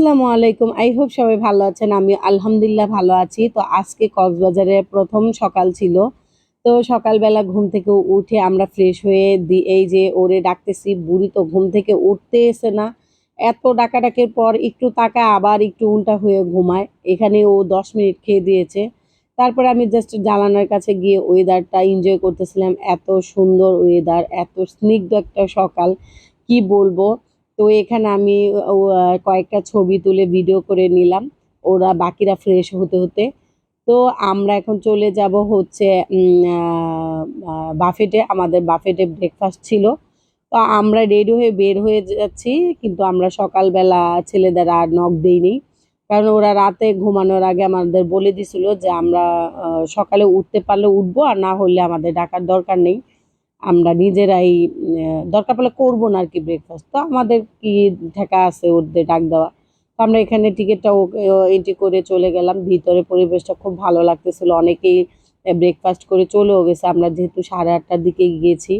আসসালামু আলাইকুম। I hope সবাই ভালো আছেন। আমি আলহামদুলিল্লাহ ভালো আছি। তো আজকে কক্সবাজারে প্রথম সকাল ছিল। তো সকালবেলা ঘুম থেকে উঠে আমরা ফ্রেশ হয়ে দি, এই যে ওরে ডাকতেছি, বুড়ি তো ঘুম থেকে উঠতে এসে না। এত ডাকাডাকির পর একটু তাকা আবার একটু উল্টা হয়ে ঘুমায়। এখানে ও দশ মিনিট খেয়ে দিয়েছে। তারপরে আমি জাস্ট জানালার কাছে গিয়ে ওয়েদারটা এনজয় করতেছিলাম। এত সুন্দর ওয়েদার এত স্নিগ্ধ একটা সকাল। কি বলব? তো এখানে আমি কয়েকটা ছবি তুলে ভিডিও করে নিলাম। ওরা, বাকিরা ফ্রেশ হতে হতে। তো আমরা এখন চলে যাব হচ্ছে বাফেটে। আমাদের বাফেটে ব্রেকফাস্ট ছিল। তো আমরা রেডি হয়ে বের হয়ে যাচ্ছি, কিন্তু আমরা সকালবেলা ছেলেদের আর নখ দিইনি। কারণ ওরা রাতে ঘুমানোর আগে আমাদের বলে দিছিল যে আমরা সকালে উঠতে পারলে উঠবো, আর না হলে আমাদের ডাকার দরকার নেই। আমরা নিজেরাই দরকার পড়লে করব না আর কি ব্রেকফাস্ট তো আমাদের কি ঠেকা আছে ওদের ডাক দেওয়া। তো আমরা এখানে টিকিটটা এন্ট্রি করে চলে গেলাম। ভিতরে পরিবেশটা খুব ভালো লাগতেছিল। অনেকেই ব্রেকফাস্ট করে চলেও গেছে। আমরা যেহেতু সাড়ে আটটার দিকে গিয়েছি।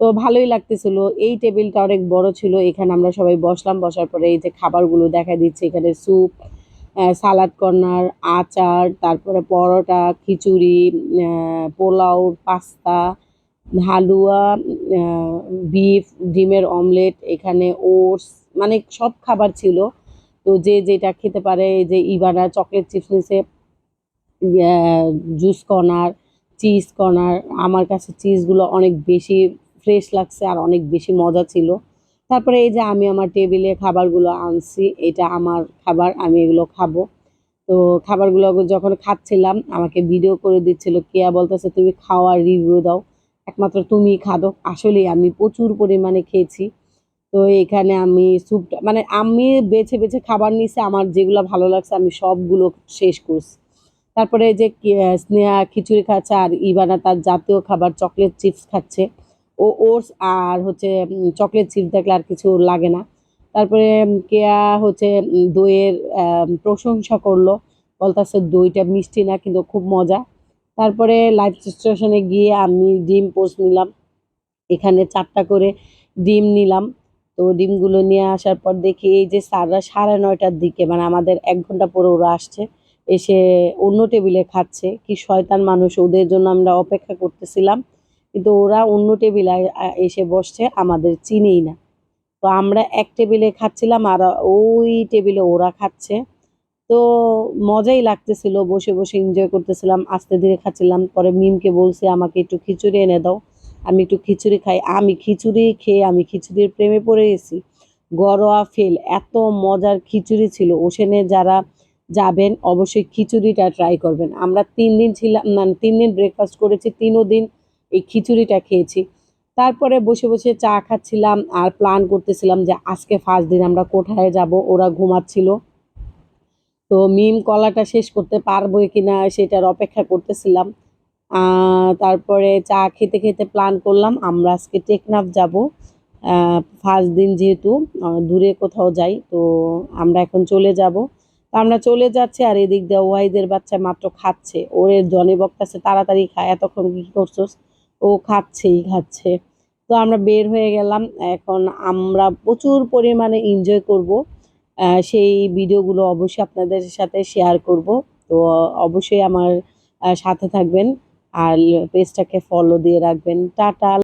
তো ভালোই লাগতেছিল। এই টেবিলটা অনেক বড় ছিল। এখানে আমরা সবাই বসলাম। বসার পরে এই যে খাবারগুলো দেখা দিচ্ছে। এখানে স্যুপ সালাদ কর্নার আচার, তারপরে পরোটা, খিচুড়ি পোলাও, পাস্তা হালুয়া বিফ ডিমের অমলেট এখানে ওটস মানে সব খাবার ছিল। তো যে যেটা খেতে পারে যে ইবানা চকলেট চিপস নিছে জুস কর্নার চিজ কর্নার আমার কাছে চিজগুলো অনেক বেশি ফ্রেশ লাগছে আর অনেক বেশি মজা ছিল। তারপরে এই যে আমি আমার টেবিলে খাবারগুলো আনছি, এটা আমার খাবার, আমি এগুলো খাব। তো খাবারগুলো যখন খাচ্ছিলাম, আমাকে ভিডিও করে দিচ্ছিল, কেয়া বলতেছে, তুমি খাওয়ার রিভিউ দাও। একমাত্র তুমি খাদো। আসলে আমি প্রচুর পরিমাণে খেয়েছি। তো এখানে আমি স্যুপটা মানে আমি বেছে বেছে খাবার নিছি, আমার যেগুলো ভালো লাগছে আমি সবগুলো শেষ করছি। তারপরে যে স্নেহা খিচুড়ি খাচ্ছে আর ইবানা তার জাতীয় খাবার চকলেট চিপস খাচ্ছে। ও ওটস আর হচ্ছে চকলেট চিপস দেখলে আর কিছু লাগে না। তারপরে কেয়া হচ্ছে দইয়ের প্রশংসা করল। বলতেছে দইটা মিষ্টি না, কিন্তু খুব মজা। তারপরে লাইভ স্টেশনে গিয়ে আমি ডিম পোস্ট নিলাম। এখানে চারটা করে ডিম নিলাম। তো ডিমগুলো নিয়ে আসার পর দেখি এই যে স্যাররা সাড়ে নয়টার দিকে মানে আমাদের এক ঘণ্টা পরে ওরা আসছে, এসে অন্য টেবিলে খাচ্ছে। কি শয়তান মানুষ, ওদের জন্য আমরা অপেক্ষা করতেছিলাম। কিন্তু ওরা অন্য টেবিলে এসে বসছে, আমাদের চিনেই না। তো আমরা এক টেবিলে খাচ্ছিলাম আর ওই টেবিলে ওরা খাচ্ছে। তো মজাই লাগতেছিল, বসে বসে এনজয় করতেছিলাম, আস্তে ধীরে খাচ্ছিলাম, পরে মিমকে বলছি, আমাকে একটু খিচুড়ি এনে দাও, আমি একটু খিচুড়ি খাই। আমি খিচুড়ি খেয়ে আমি খিচুড়ির প্রেমে পড়ে গেছি। গরোয়া ফেল এত মজার খিচুড়ি ছিল। ওখানে যারা যাবেন, অবশ্যই খিচুড়িটা ট্রাই করবেন। আমরা তিন দিন ছিলাম মানে তিন দিন ব্রেকফাস্ট করেছি, তিনও দিন এই খিচুড়িটা খেয়েছি। তারপরে বসে বসে চা খাচ্ছিলাম আর প্ল্যান করতেছিলাম যে, আজকে ফার্স্ট দিন আমরা কোথায় যাব? ওরা ঘুমাচ্ছিল। তো মিম কলাটা শেষ করতে পারব কিনা সেটার অপেক্ষা করতেছিলাম। তারপরে চা খেতে খেতে প্ল্যান করলাম, আমরা আজকে টেকনাফ যাব। ফার্স্ট দিন যেহেতু দূরে কোথাও যাই, তো আমরা এখন চলে যাব। তো আমরা চলে যাচ্ছি আর এদিক দিয়ে ওয়াইদের বাচ্চা মাত্র খাচ্ছে। ওরে জনে বকতাছে, তাড়াতাড়ি খায় এতক্ষণ কি করছোস? ও খাচ্ছেই খাচ্ছে। তো আমরা বের হয়ে গেলাম। এখন আমরা প্রচুর পরিমাণে এনজয় করব। সেই ভিডিওগুলো অবশ্যই আপনাদের সাথে শেয়ার করব। তো অবশ্যই আমার সাথে থাকবেন আর পেজটাকে ফলো দিয়ে রাখবেন। টাটা।